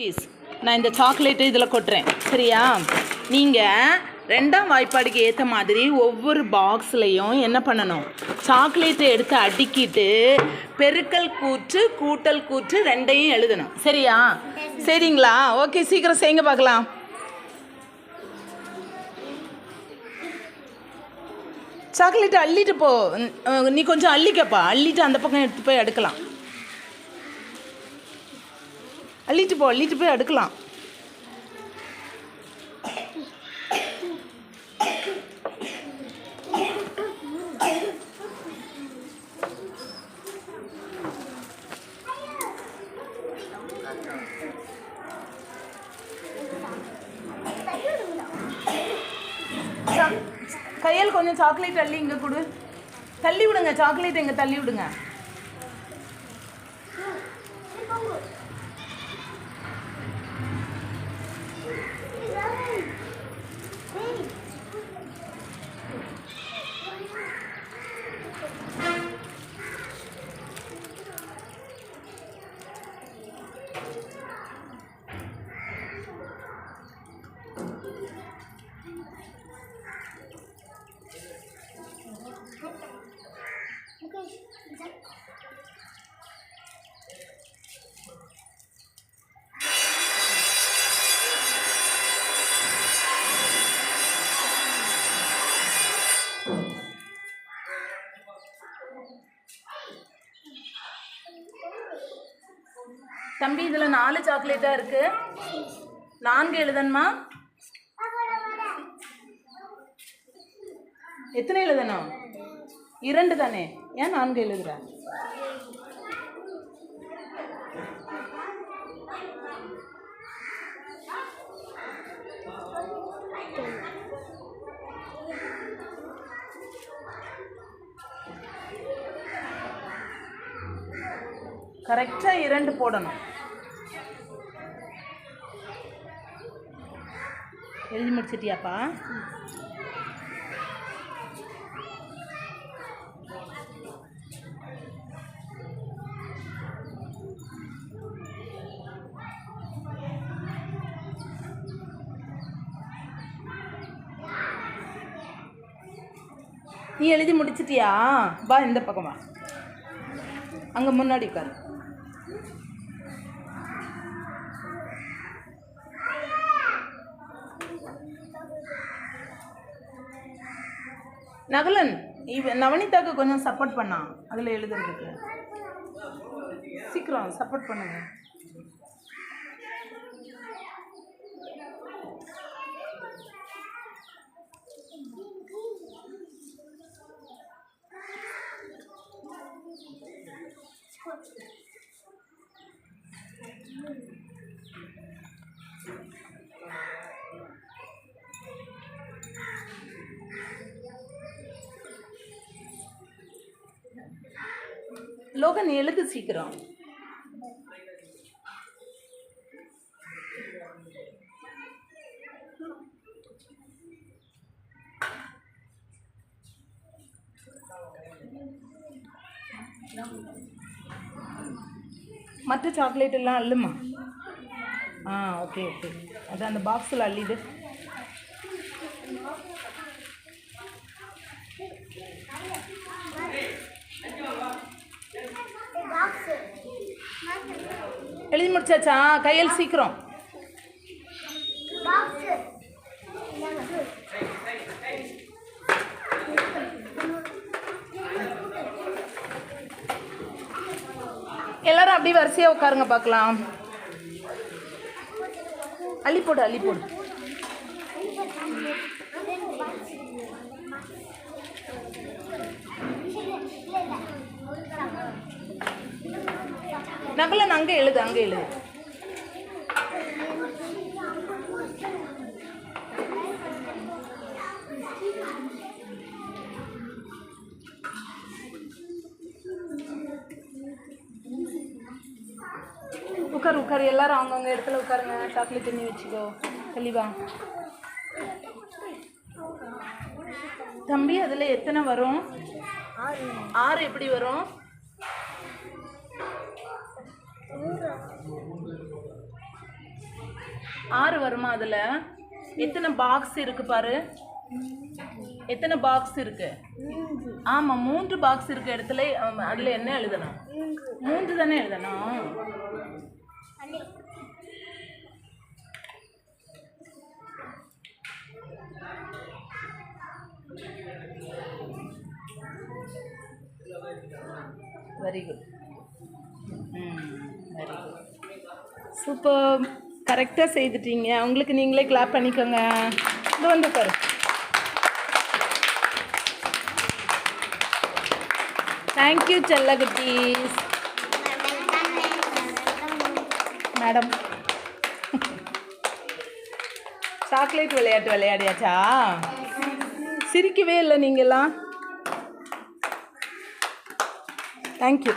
Please நான் இந்த chocolate இதில் கொட்டுறேன். சரியா? நீங்கள் ரெண்டாம் வாய்ப்பாடுக்கு ஏற்ற மாதிரி ஒவ்வொரு பாக்ஸ்லையும் என்ன பண்ணணும்? சாக்லேட்டை எடுத்து அடுக்கிட்டு பெருக்கல் கூற்று கூட்டல் கூற்று ரெண்டையும் எழுதணும். சரியா? சரிங்களா? ஓகே சீக்கிரம் செய்யுங்க பார்க்கலாம். சாக்லேட்டை அள்ளிட்டு போ. நீ கொஞ்சம் அள்ளிக்கப்பா. அள்ளிட்டு அந்த பக்கம் எடுத்து போய் அடுக்கலாம். அள்ளிட்டு போ அள்ளிட்டு போய் அடுக்கலாம். கையில் கொஞ்சம் சாக்லேட் அள்ளி இங்கே கொடு. தள்ளி விடுங்க சாக்லேட் இங்கே தள்ளி விடுங்க. தம்பி இதில் நாலு சாக்லேட்டாக இருக்கு. நான்கு எழுதணுமா? எத்தனை எழுதணும்? இரண்டு தானே? ஏன் நான்கு எழுதுற? கரெக்டாக இரண்டு போடணும். எழுதி முடிச்சிட்டியாப்பா? நீ எழுதி முடிச்சிட்டியா? வா இந்த பக்கம் வா. அங்கே முன்னாடி உட்காரு. நகலன் இவ நவனிதாக்கு கொஞ்சம் சப்போர்ட் பண்ணான் அதில் எழுதுறதுக்கு. சீக்கிரம் சப்போர்ட் பண்ணுங்க. லோகன் எழுது சீக்கிரம். மற்ற சாக்லேட் எல்லாம் அள்ளுமா ஆ ஓகே ஓகே அது அந்த பாக்ஸில் அள்ளிடு. எழுதி முடிச்சாச்சா? கையில் சீக்கிரம். எல்லாரும் அப்படியே வரிசையாக உட்காருங்க பார்க்கலாம். அள்ளி போடு அள்ளி போடு. நகலன் அங்கே எழுது அங்கே எழுது. உட்கார் உட்கார். எல்லாரும் அவங்கவுங்க இடத்துல உட்காருங்க. சாக்லேட் தண்ணி வச்சுக்கோ. தெளிவா தம்பி அதில் எத்தனை வரும்? ஆறு எப்படி வரும்? ஆறு வருமா அதில்? எத்தனை பாக்ஸ் இருக்கு பாரு. எத்தனை பாக்ஸ் இருக்கு? ஆமாம் மூன்று பாக்ஸ் இருக்க இடத்துல அதில் என்ன எழுதணும்? மூன்று தானே எழுதணும்? Very good very good super கரெக்டாக செய்துட்டீங்க. உங்களுக்கு நீங்களே கிளாப் பண்ணிக்கோங்க. இது வந்து பாரு. Thank you செல்லகுட்டீஸ் madam. சாக்லேட் விளையாட்டு விளையாடியாச்சா? சிரிக்கவே இல்லை நீங்கள்லாம் தேங்க்யூ